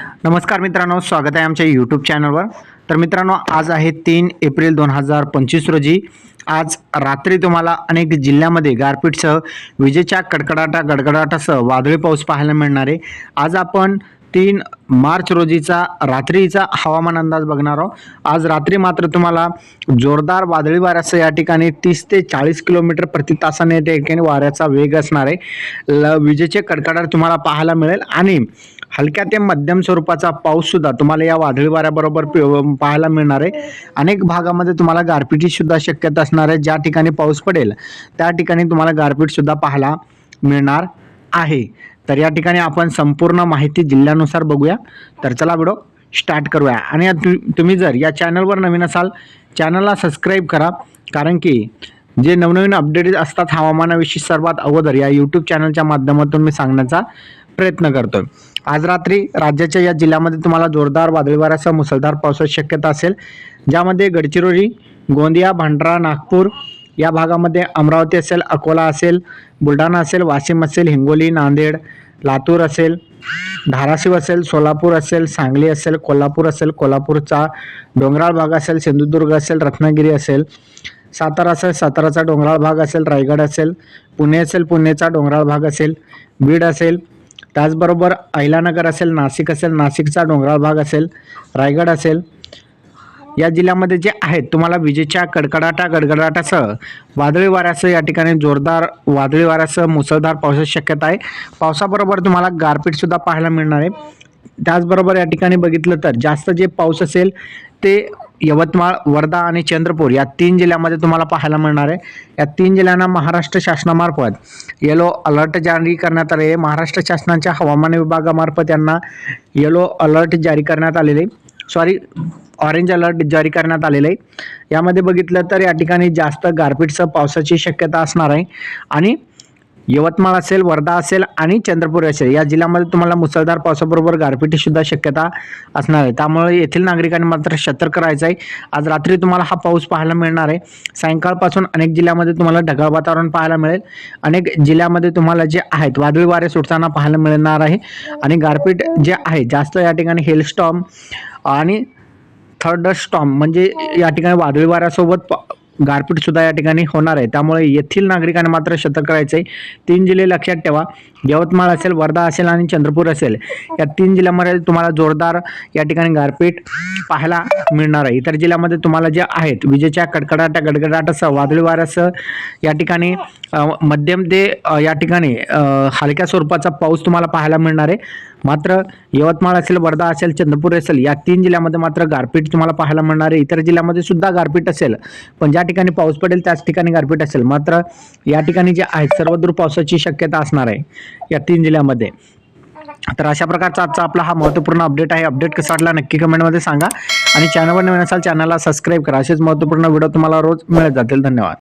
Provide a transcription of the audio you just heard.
नमस्कार मित्रांनो स्वागत आहे आमच्या यूट्यूब चॅनलवर तर मित्रांनो आज आहे तीन एप्रिल दोन हजार पंचवीस रोजी. आज रात्री तुम्हाला अनेक जिल्ह्यामध्ये गारपीटसह विजेच्या कडकडाटा गडगडाटासह वादळी पाऊस पाहायला मिळणार आहे. आज आपण तीन मार्च रोजीचा रात्रीचा हवामान अंदाज बघणार आहोत. आज रात्री मात्र तुम्हाला जोरदार वादळी वाऱ्यासह या ठिकाणी तीस ते चाळीस किलोमीटर प्रति तासाने या ठिकाणी वाऱ्याचा वेग असणार आहे. ल विजेचे कडकडाट तुम्हाला पाहायला मिळेल. आणि हलक्या ते मध्यम स्वरूपाचा पाऊससुद्धा तुम्हाला या वादळी वाऱ्याबरोबर पि- पाहायला मिळणार आहे. अनेक भागामध्ये तुम्हाला गारपिटीची सुद्धा शक्यता असणार आहे. ज्या ठिकाणी पाऊस पडेल त्या ठिकाणी तुम्हाला गारपीटसुद्धा पाहायला मिळणार आहे. तर या ठिकाणी आपण संपूर्ण माहिती जिल्ह्यानुसार बघूया. तर चला व्हिडिओ स्टार्ट करूया. आणि तु तुम्ही जर या चॅनलवर नवीन असाल चॅनलला सबस्क्राईब करा. कारण की जे नवनवीन अपडेट असतात हवामानाविषयी सर्वात अगोदर या यूट्यूब चॅनलच्या माध्यमातून मी सांगण्याचा प्रयत्न करतोय. आज रात्री राज्याच्या या जिल्ह्यामध्ये तुम्हाला जोरदार वादळी वाऱ्यासह मुसळधार पावसाची शक्यता असेल. ज्यामध्ये गडचिरोली गोंदिया भंडारा नागपूर या भागामध्ये अमरावती असेल अकोला असेल बुलढाणा असेल वाशिम असेल हिंगोली नांदेड लातूर असेल धाराशिव असेल सोलापूर असेल सांगली असेल कोल्हापूर असेल कोल्हापूरचा डोंगराळ भाग असेल सिंधुदुर्ग असेल रत्नागिरी असेल सातारा असेल साताराचा डोंगराळ भाग असेल रायगड असेल पुणे असेल पुणेचा डोंगराळ भाग असेल बीड असेल त्याचबरोबर अहिलानगर असेल नाशिक असेल नाशिकचा डोंगराळ भाग असेल रायगड असेल या जिल्ह्यामध्ये जे आहेत तुम्हाला विजेच्या कडकडाटा गडगडाटासह वादळी वाऱ्यासह या ठिकाणी जोरदार वादळी वाऱ्यासह मुसळधार पावसाची शक्यता आहे. पावसाबरोबर तुम्हाला गारपीटसुद्धा पाहायला मिळणार आहे. त्याचबरोबर या ठिकाणी बघितलं तर जास्त जे पाऊस असेल ते यवतमाळ वर्धा आणि चंद्रपूर या तीन जिल्ह्यामध्ये तुम्हाला पाहायला मिळणार आहे. या तीन जिल्ह्यांना महाराष्ट्र शासनामार्फत येलो अलर्ट जारी करण्यात आले आहे. महाराष्ट्र शासनाच्या हवामान विभागामार्फत यांना येलो अलर्ट जारी करण्यात आलेले सॉरी ऑरेंज अलर्ट जारी करण्यात आलेलं आहे. यामध्ये बघितलं तर या ठिकाणी जास्त गारपीटसह पावसाची शक्यता असणार आहे. आणि यवतमाळ असेल वर्धा असेल आणि चंद्रपूर असेल या जिल्ह्यामध्ये तुम्हाला मुसळधार पावसाबरोबर गारपिटीसुद्धा शक्यता असणार आहे. त्यामुळे येथील नागरिकांनी मात्र सतर्क राहायचं आहे. आज रात्री तुम्हाला हा पाऊस पाहायला मिळणार आहे. सायंकाळपासून अनेक जिल्ह्यामध्ये तुम्हाला ढगाळ वातावरण पाहायला मिळेल. अनेक जिल्ह्यामध्ये तुम्हाला जे आहेत वादळी वारे सुटताना पाहायला मिळणार आहे. आणि गारपीट जे आहे जास्त या ठिकाणी हेलस्टॉम आणि थर्ड स्टॉम म्हणजे या ठिकाणी वादळी वाऱ्यासोबत गारपीट गारपीटसुद्धा या ठिकाणी होणार आहे. त्यामुळे येथील नागरिकांनी मात्र सतर्क राहायचं आहे. तीन जिल्हे लक्षात ठेवा. यवतमाळ असेल वर्धा असेल आणि चंद्रपूर असेल. या तीन जिल्ह्यामध्ये तुम्हाला जोरदार या ठिकाणी गारपीट पाहायला मिळणार आहे. इतर जिल्ह्यामध्ये तुम्हाला जे आहेत विजेच्या कडकडाटा गडगडाटासह वादळी वाऱ्यासह या ठिकाणी मध्यम ते या ठिकाणी हलक्या स्वरूपाचा पाऊस तुम्हाला पाहायला मिळणार आहे. मात्र यवतमाळ असेल वर्धा असेल चंद्रपूर असेल या तीन जिल्ह्यामध्ये मात्र गारपीट तुम्हाला पाहायला मिळणार आहे. इतर जिल्ह्यामध्ये सुद्धा गारपीट असेल. पण ज्या ठिकाणी पाऊस पडेल त्याच ठिकाणी गारपीट असेल. मात्र या ठिकाणी जे आहेत सर्वदूर पावसाची शक्यता असणार आहे या तीन जिल्ह्यामध्ये. तर अशा प्रकारचा आजचा आपला हा महत्त्वपूर्ण अपडेट आहे. अपडेट कसा वाटला नक्की कमेंटमध्ये सांगा. आणि चॅनलवर नवीन असाल चॅनलला सबस्क्राईब करा. असेच महत्त्वपूर्ण व्हिडिओ तुम्हाला रोज मिळत जातील. धन्यवाद.